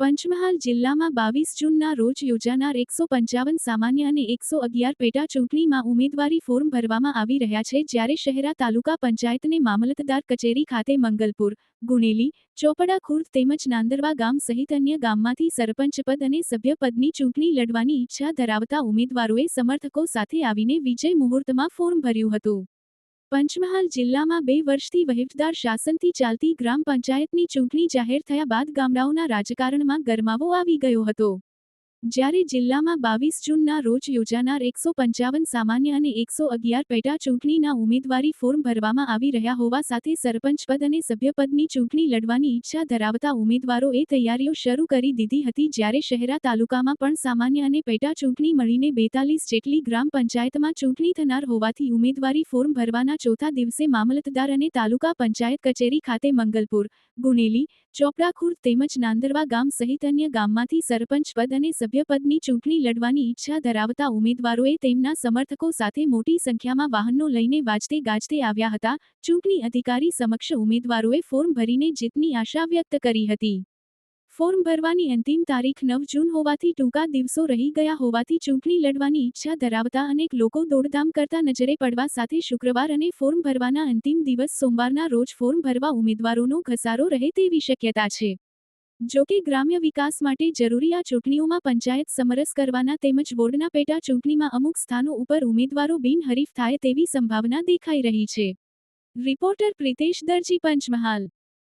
પંચમહાલ જિલ્લામાં બાવીસ જૂનના રોજ યોજાનાર એકસો પંચાવન સામાન્ય અને એકસો અગિયાર પેટા ચૂંટણીમાં ઉમેદવારી ફોર્મ ભરવામાં આવી રહ્યા છે જ્યારે શહેરા તાલુકા પંચાયતને મામલતદાર કચેરી ખાતે મંગલપુર ગુણેલી ચોપડા ખુર્દ તેમજ નાંદરવા ગામ સહિત અન્ય ગામમાંથી સરપંચ પદ અને સભ્યપદની ચૂંટણી લડવાની ઈચ્છા ધરાવતા ઉમેદવારોએ સમર્થકો સાથે આવીને વિજય મુહૂર્તમાં ફોર્મ ભર્યું હતું. પંચમહાલ જિલ્લામાં બે વર્ષથી વહીવટદાર શાસનથી ચાલતી ગ્રામ પંચાયતની ચૂંટણી જાહેર થયા બાદ ગામડાઓના રાજકારણમાં ગરમાવો આવી ગયો હતો. જ્યારે જિલ્લામાં બાવીસ જૂનના રોજ યોજાનાર એકસો પંચાવન સામાન્ય અને એકસો અગિયાર પેટા ચૂંટણીના ઉમેદવારી ફોર્મ ભરવામાં આવી રહ્યા હોવા સાથે સરપંચ પદ અને સભ્યપદની ચૂંટણી લડવાની ઈચ્છા ધરાવતા ઉમેદવારોએ તૈયારીઓ શરૂ કરી દીધી હતી જ્યારે શહેરા તાલુકામાં પણ સામાન્ય અને પેટા ચૂંટણી મળીને બેતાલીસ જેટલી ગ્રામ પંચાયતમાં ચૂંટણી થનાર હોવાથી ઉમેદવારી ફોર્મ ભરવાના ચોથા દિવસે મામલતદાર અને તાલુકા પંચાયત કચેરી ખાતે મંગલપુર ગુણેલી ચોપડાખુર્દ તેમજ નાંદરવા ગામ સહિત અન્ય ગામમાંથી સરપંચ પદ અને સભ્યપદની ચૂંટણી લડવાની ઈચ્છા ધરાવતા ઉમેદવારોએ તેમના સમર્થકો સાથે મોટી સંખ્યામાં વાહનો લઈને વાજતે ગાજતે આવ્યા હતા. ચૂંટણી અધિકારી સમક્ષ ઉમેદવારોએ ફોર્મ ભરીને જીતની આશા વ્યક્ત કરી હતી. ફોર્મ ભરવાની અંતિમ તારીખ નવ જૂન હોવાથી ટૂંકા દિવસો રહી ગયા હોવાથી ચૂંટણી લડવાની ઈચ્છા ધરાવતા અનેક લોકો દોડધામ કરતા નજરે પડવા સાથે શુક્રવાર અને ફોર્મ ભરવાના અંતિમ દિવસ સોમવારના રોજ ફોર્મ ભરવા ઉમેદવારોનો ઘસારો રહે તેવી શક્યતા છે. જોકે ગ્રામ્ય વિકાસ માટે જરૂરી આ ચૂંટણીઓમાં પંચાયત સમરસ કરવાના તેમજ વોર્ડના પેટા ચૂંટણીમાં અમુક સ્થાનો ઉપર ઉમેદવારો બિનહરીફ થાય તેવી સંભાવના દેખાઈ રહી છે. રિપોર્ટર પ્રિતેશ દરજી પંચમહાલ